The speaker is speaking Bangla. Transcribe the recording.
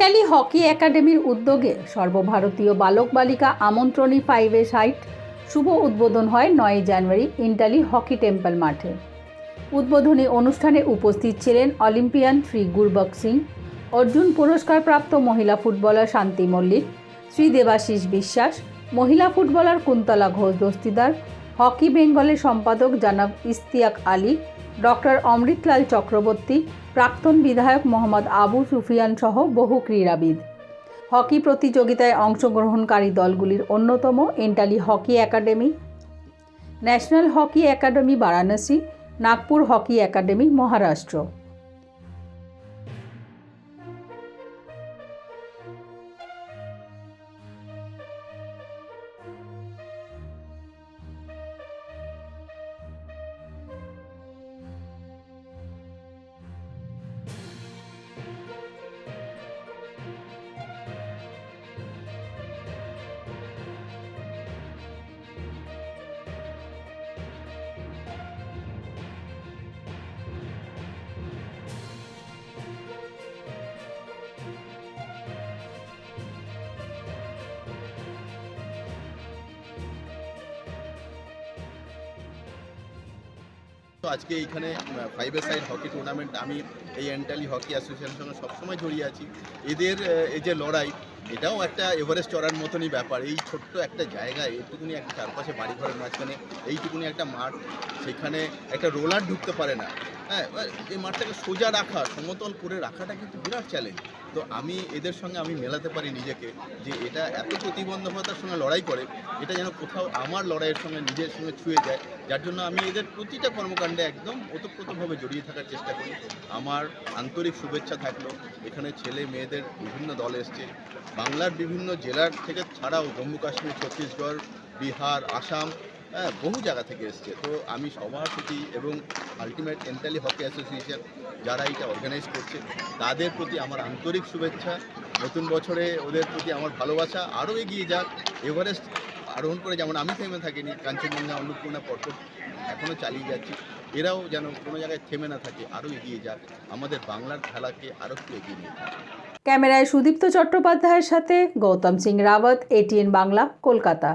হকি একাডেমির উদ্যোগে সর্বভারতীয় বালক বালিকা আমন্ত্রণী ফাইভে সাইট শুভ উদ্বোধন হয় নয় জানুয়ারি ইন্টালি হকি টেম্পল মাঠে। উদ্বোধনী অনুষ্ঠানে উপস্থিত ছিলেন অলিম্পিয়ান শ্রী গুরবক সিং অর্জুন পুরস্কারপ্রাপ্ত মহিলা ফুটবলার শান্তি মল্লিক শ্রী দেবাশিস বিশ্বাস মহিলা ফুটবলার কুন্তলা ঘোষ দস্তিদার হকি বেঙ্গলের সম্পাদক জানাব ইস্তিয়াক আলী ডক্টর অমৃতলাল চক্রবর্তী, প্রাক্তন বিধায়ক মোহাম্মদ আবু সুফিয়ান সহ বহু ক্রীড়াবিদ। হকি প্রতিযোগিতায় অংশগ্রহণকারী দলগুলির অন্যতম Entally hockey academy. National hockey academy Varanasi, Nagpur hockey academy Maharashtra. তো আজকে এইখানে ফাইভ সাইড হকি টুর্নামেন্ট আমি এই এন্টালি হকি অ্যাসোসিয়েশনের সঙ্গে সবসময় জড়িয়ে আছি। এদের এই যে লড়াই, এটাও একটা এভারেস্ট চড়ার মতনই ব্যাপার। এই ছোট্ট একটা জায়গায় এইটুকুনি একটা চারপাশে বাড়িঘরের মাঝখানে এইটুকুনি একটা মাঠ, সেখানে একটা রোলার ঢুকতে পারে না। হ্যাঁ এই মাঠটাকে সোজা রাখা, সমতল করে রাখাটা কিন্তু বিরাট চ্যালেঞ্জ তো আমি এদের সঙ্গে আমি মেলাতে পারি নিজেকে যে এটা এত প্রতিবন্ধকতার সঙ্গে লড়াই করে, এটা যেন কোথাও আমার লড়াইয়ের সঙ্গে, নিজের সঙ্গে ছুঁয়ে যায়। যার জন্য আমি এদের প্রতিটা কর্মকাণ্ডে একদম ওতপ্রোতভাবে জড়িয়ে থাকার চেষ্টা করি। আমার আন্তরিক শুভেচ্ছা থাকল। এখানে ছেলে মেয়েদের বিভিন্ন দল এসছে। বাংলার বিভিন্ন জেলার থেকে ছাড়াও জম্মু কাশ্মীর, ছত্তিশগড়, বিহার, আসাম হ্যাঁ বহু জায়গা থেকে এসছে। তো আমি সবার প্রতি এবং আলটিমেট এন্টালি হকি অ্যাসোসিয়েশন যারা এটা অর্গানাইজ করছে, তাদের প্রতি আমার আন্তরিক শুভেচ্ছা। নতুন বছরে ওদের প্রতি আমার ভালোবাসা। আরও এগিয়ে যাক। এভারেস্ট আরোহণ করে, যেমন আমি থেমে থাকিনি, কাঞ্চনজঙ্ঘা, অন্নপূর্ণা, পর্বত এখনও চালিয়ে যাচ্ছি। এরাও যেন কোনো জায়গায় থেমে না থাকে, আরও এগিয়ে যাক। আমাদের বাংলার খেলাকে আরও একটু এগিয়ে নিয়ে ক্যামেরায় সুদীপ্ত চট্টোপাধ্যায়ের সাথে গৌতম সিং রাওয়াত এটিএন বাংলা, কলকাতা।